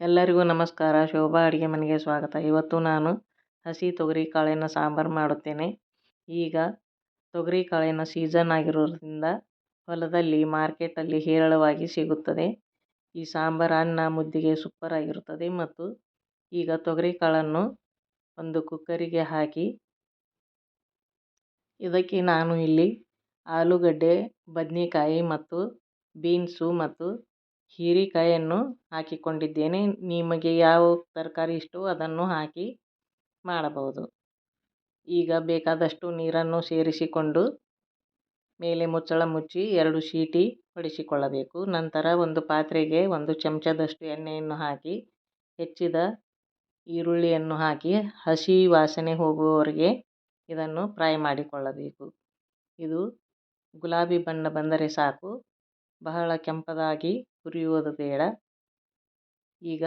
ಎಲ್ಲರಿಗೂ ನಮಸ್ಕಾರ. ಶೋಭಾ ಅಡುಗೆ ಮನೆಗೆ ಸ್ವಾಗತ. ಇವತ್ತು ನಾನು ಹಸಿ ತೊಗರಿ ಕಾಳಿನ ಸಾಂಬಾರು ಮಾಡುತ್ತೇನೆ. ಈಗ ತೊಗರಿ ಕಾಳಿನ ಸೀಸನ್ ಆಗಿರೋದ್ರಿಂದ ಹೊಲದಲ್ಲಿ ಮಾರ್ಕೆಟಲ್ಲಿ ಹೇರಳವಾಗಿ ಸಿಗುತ್ತದೆ. ಈ ಸಾಂಬಾರು ಅನ್ನ ಮುದ್ದಿಗೆ ಸೂಪರ್ ಆಗಿರುತ್ತದೆ ಮತ್ತು ಈಗ ತೊಗರಿ ಕಾಳನ್ನು ಒಂದು ಕುಕ್ಕರಿಗೆ ಹಾಕಿ ಇದಕ್ಕೆ ನಾನು ಇಲ್ಲಿ ಆಲೂಗಡ್ಡೆ, ಬದನೆಕಾಯಿ ಮತ್ತು ಬೀನ್ಸು ಮತ್ತು ಹೀರೆಕಾಯನ್ನು ಹಾಕಿಕೊಂಡಿದ್ದೇನೆ. ನಿಮಗೆ ಯಾವ ತರಕಾರಿ ಇಷ್ಟವೋ ಅದನ್ನು ಹಾಕಿ ಮಾಡಬಹುದು. ಈಗ ಬೇಕಾದಷ್ಟು ನೀರನ್ನು ಸೇರಿಸಿಕೊಂಡು ಮೇಲೆ ಮುಚ್ಚಳ ಮುಚ್ಚಿ ಎರಡು ಸೀಟಿ ಹೊಡೆಸಿಕೊಳ್ಳಬೇಕು. ನಂತರ ಒಂದು ಪಾತ್ರೆಗೆ ಒಂದು ಚಮಚದಷ್ಟು ಎಣ್ಣೆಯನ್ನು ಹಾಕಿ, ಹೆಚ್ಚಿದ ಈರುಳ್ಳಿಯನ್ನು ಹಾಕಿ, ಹಸಿ ವಾಸನೆ ಹೋಗುವವರೆಗೆ ಇದನ್ನು ಫ್ರೈ ಮಾಡಿಕೊಳ್ಳಬೇಕು. ಇದು ಗುಲಾಬಿ ಬಣ್ಣ ಬಂದರೆ ಸಾಕು. ಬಹಳ ಕೆಂಪದಾಗಿ ಹುರಿಯುವುದು ಬೇಡ. ಈಗ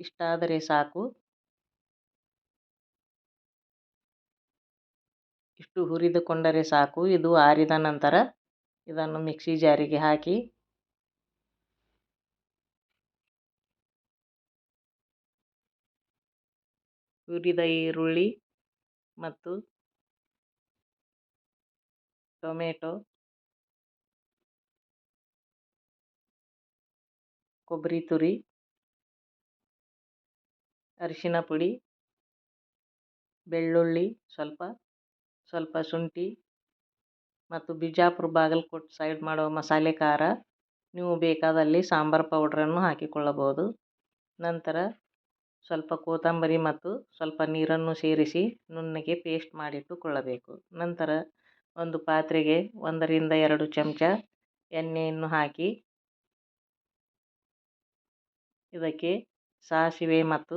ಇಷ್ಟಾದರೆ ಸಾಕು. ಇಷ್ಟು ಹುರಿದುಕೊಂಡರೆ ಸಾಕು. ಇದು ಆರಿದ ನಂತರ ಇದನ್ನು ಮಿಕ್ಸಿ ಜಾರಿಗೆ ಹಾಕಿ ಹುರಿದ ಈರುಳ್ಳಿ ಮತ್ತು ಟೊಮೆಟೊ ಕೊಬ್ಬರಿ ತುರಿ, ಅರಿಶಿನ ಪುಡಿ, ಬೆಳ್ಳುಳ್ಳಿ ಸ್ವಲ್ಪ ಸ್ವಲ್ಪ ಶುಂಠಿ ಮತ್ತು ಬಿಜಾಪುರ ಬಾಗಲಕೋಟೆ ಸೈಡ್ ಮಾಡೋ ಮಸಾಲೆ ಖಾರ. ನೀವು ಬೇಕಾದಲ್ಲಿ ಸಾಂಬಾರು ಪೌಡ್ರನ್ನು ಹಾಕಿಕೊಳ್ಳಬಹುದು. ನಂತರ ಸ್ವಲ್ಪ ಕೊತ್ತಂಬರಿ ಮತ್ತು ಸ್ವಲ್ಪ ನೀರನ್ನು ಸೇರಿಸಿ ನುಣ್ಣಗೆ ಪೇಸ್ಟ್ ಮಾಡಿಟ್ಟುಕೊಳ್ಳಬೇಕು. ನಂತರ ಒಂದು ಪಾತ್ರೆಗೆ ಒಂದರಿಂದ ಎರಡು ಚಮಚ ಎಣ್ಣೆಯನ್ನು ಹಾಕಿ ಇದಕ್ಕೆ ಸಾಸಿವೆ ಮತ್ತು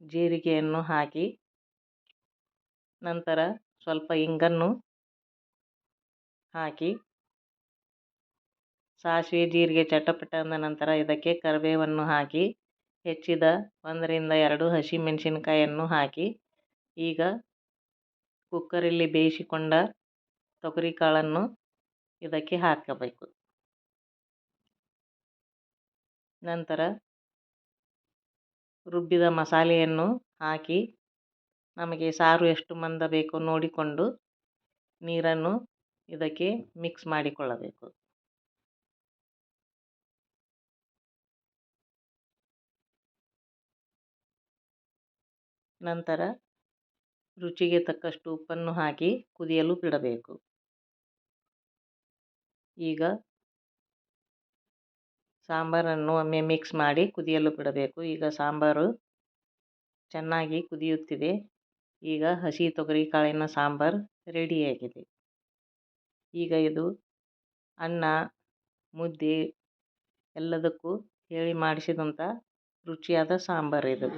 ಜೀರಿಗೆಯನ್ನು ಹಾಕಿ, ನಂತರ ಸ್ವಲ್ಪ ಇಂಗನ್ನು ಹಾಕಿ, ಸಾಸಿವೆ, ಜೀರಿಗೆ, ಚಟಪಟ ನಂತರ ಇದಕ್ಕೆ ಕರಿಬೇವನ್ನು ಹಾಕಿ, ಹೆಚ್ಚಿದ ಒಂದರಿಂದ ಎರಡು ಹಸಿಮೆಣಸಿನಕಾಯಿಯನ್ನು ಹಾಕಿ, ಈಗ ಕುಕ್ಕರಲ್ಲಿ ಬೇಯಿಸಿಕೊಂಡ ತೊಗರಿ ಕಾಳನ್ನು ಇದಕ್ಕೆ ಹಾಕಬೇಕು. ನಂತರ ರುಬ್ಬಿದ ಮಸಾಲೆಯನ್ನು ಹಾಕಿ ನಮಗೆ ಸಾರು ಎಷ್ಟು ಮಂದ ಬೇಕೋ ನೋಡಿಕೊಂಡು ನೀರನ್ನು ಇದಕ್ಕೆ ಮಿಕ್ಸ್ ಮಾಡಿಕೊಳ್ಳಬೇಕು. ನಂತರ ರುಚಿಗೆ ತಕ್ಕಷ್ಟು ಉಪ್ಪನ್ನು ಹಾಕಿ ಕುದಿಯಲು ಬಿಡಬೇಕು. ಈಗ ಸಾಂಬಾರನ್ನು ಒಮ್ಮೆ ಮಿಕ್ಸ್ ಮಾಡಿ ಕುದಿಯಲು ಬಿಡಬೇಕು. ಈಗ ಸಾಂಬಾರು ಚೆನ್ನಾಗಿ ಕುದಿಯುತ್ತಿದೆ. ಈಗ ಹಸಿ ತೊಗರಿ ಕಾಳಿನ ಸಾಂಬಾರು ರೆಡಿಯಾಗಿದೆ ಈಗ ಇದು ಅನ್ನ, ಮುದ್ದೆ ಎಲ್ಲದಕ್ಕೂ ಹೇಳಿ ಮಾಡಿಸಿದಂಥ ರುಚಿಯಾದ ಸಾಂಬಾರು ಇದು.